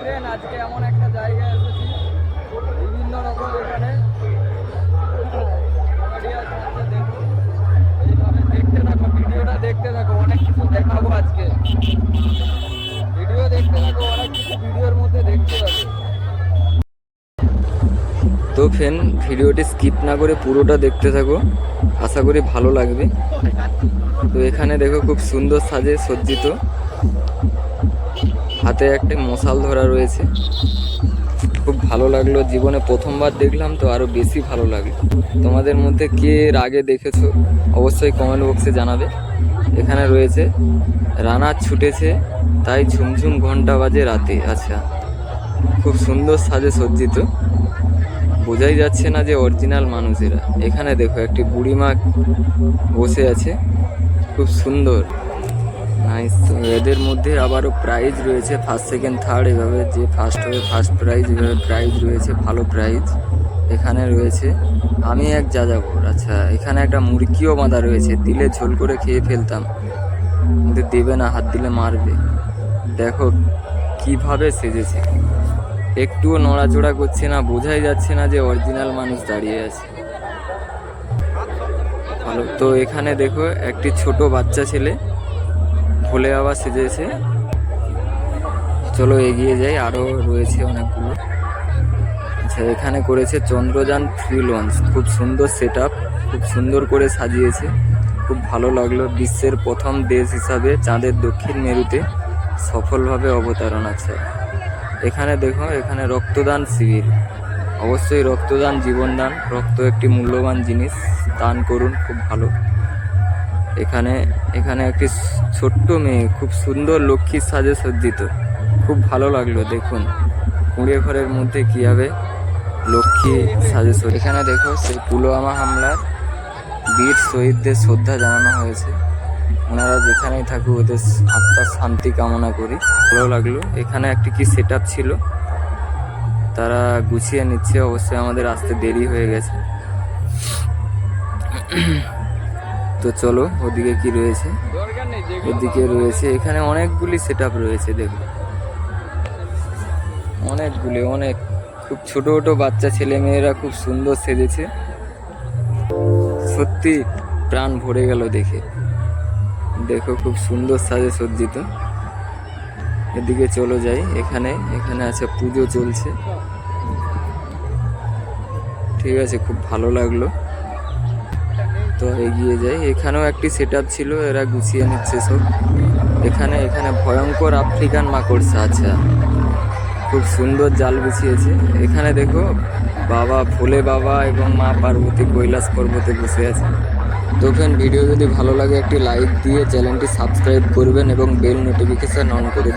Train আজকে এমন একটা জায়গায় এসেছি, বিভিন্ন রকম এখানে দেখতে থাকো অনেক কিছু দেখাবো আজকে। ভিডিও দেখতে থাকো, অনেক কিছু ভিডিওর মধ্যে দেখতে তো ফেন ভিডিওটি স্কিপ না করে পুরোটা দেখতে থাকো, আশা করি ভালো লাগবে। তো এখানে দেখো, খুব সুন্দর সাজে সজ্জিত। হাতে একটা মশাল ধরা রয়েছে। খুব ভালো লাগল। জীবনে প্রথমবার দেখলাম তো আরও বেশি ভালো লাগল। তোমাদের মধ্যে কে এর আগে দেখেছ অবশ্যই কমেন্ট বক্সে জানাবে। এখানে রয়েছে, রানা ছুটেছে, তাই ঝুমঝুম ঘণ্টা বাজে রাতে। আচ্ছা খুব সুন্দর সাজে সজ্জিত। বোঝাই যাচ্ছে না যে অরিজিনাল মানুষেরা। এখানে দেখো, একটি বুড়িমা বসে আছে। খুব সুন্দর। নাইস তো এদের মধ্যে আবারও প্রাইজ রয়েছে ফার্স্ট সেকেন্ড থার্ড এভাবে যে ফার্স্ট হবে ফার্স্ট প্রাইজ এভাবে প্রাইজ রয়েছে, ভালো প্রাইজ এখানে রয়েছে। আমি এক যাযাবর আচ্ছা এখানে একটা মুরগিও বাঁধা রয়েছে, দিলে ঝোল করে খেয়ে ফেলতাম। কিন্তু দেবে না, হাত দিলে মারবে। দেখো কীভাবে সেজেছে। একটুও নড়াচড়া করছে না, বোঝাই যাচ্ছে না যে অরিজিনাল মানুষ দাঁড়িয়ে আছে। ভালো, তো এখানে দেখো একটি ছোট বাচ্চা ছেলে ভোলে বাবা সেজেছে। চলো এগিয়ে যাই আরও রয়েছে অনেকগুলো। আচ্ছা এখানে করেছে চন্দ্রযান থ্রি লঞ্চ। খুব সুন্দর সেট খুব সুন্দর করে সাজিয়েছে। খুব ভালো লাগল বিশ্বের প্রথম দেশ হিসাবে চাঁদের দক্ষিণ মেরুতে সফলভাবে অবতরণ আছে। এখানে দেখো, এখানে রক্তদান শিবির। অবশ্যই রক্তদান, জীবনদান। রক্ত একটি মূল্যবান জিনিস। দান করুন, খুব ভালো। এখানে এখানে একটি ছোট্ট মেয়ে, খুব সুন্দর লক্ষ্মীর সাজে সজ্জিত। খুব ভালো লাগল, দেখুন। কুঁড়ে ঘরের মধ্যে কীভাবে লক্ষ্মী সাজে সজ্জিত। এখানে দেখো, সেই পুলওয়ামা হামলার বীর শহীদদের শ্রদ্ধা জানানো হয়েছে। ওনারা যেখানেই থাকুক, ওদের আত্মার শান্তি কামনা করি। ভালো লাগল। এখানে একটি কি সেট ছিল? তারা গুছিয়ে নিচ্ছে, অবশ্যই আমাদের আসতে দেরি হয়ে গেছে। তো চলো, ওদিকে কি রয়েছে? ওদিকে রয়েছে, এখানে অনেকগুলি সেট রয়েছে, দেখো। অনেকগুলি, অনেক। খুব ছোট ছোট বাচ্চা ছেলে মেয়েরা খুব সুন্দর সেজেছে। সত্যি প্রাণ ভরে গেল দেখে। দেখো, খুব সুন্দর সাজে সজ্জিত। এদিকে চলো যাই, এখানে এখানে আছে পুজো চলছে। ঠিক আছে, খুব ভালো লাগল। তো এগিয়ে যাই। এখানেও একটি সেট ছিল, এরা গুছিয়ে নিচ্ছে সব। এখানে এখানে ভয়ঙ্কর আফ্রিকান মাকড়সা আচ্ছা খুব সুন্দর জাল বিছিয়েছে এখানে দেখো, বাবা, ভোলে বাবা এবং মা পার্বতী কৈলাস পর্বতে বসে আছে। তো ফ্রেন্ড ভিডিও যদি ভালো লাগে একটি লাইক দিয়ে চ্যানেলটি সাবস্ক্রাইব করবেন এবং বেল নোটিফিকেশান অন করে দিন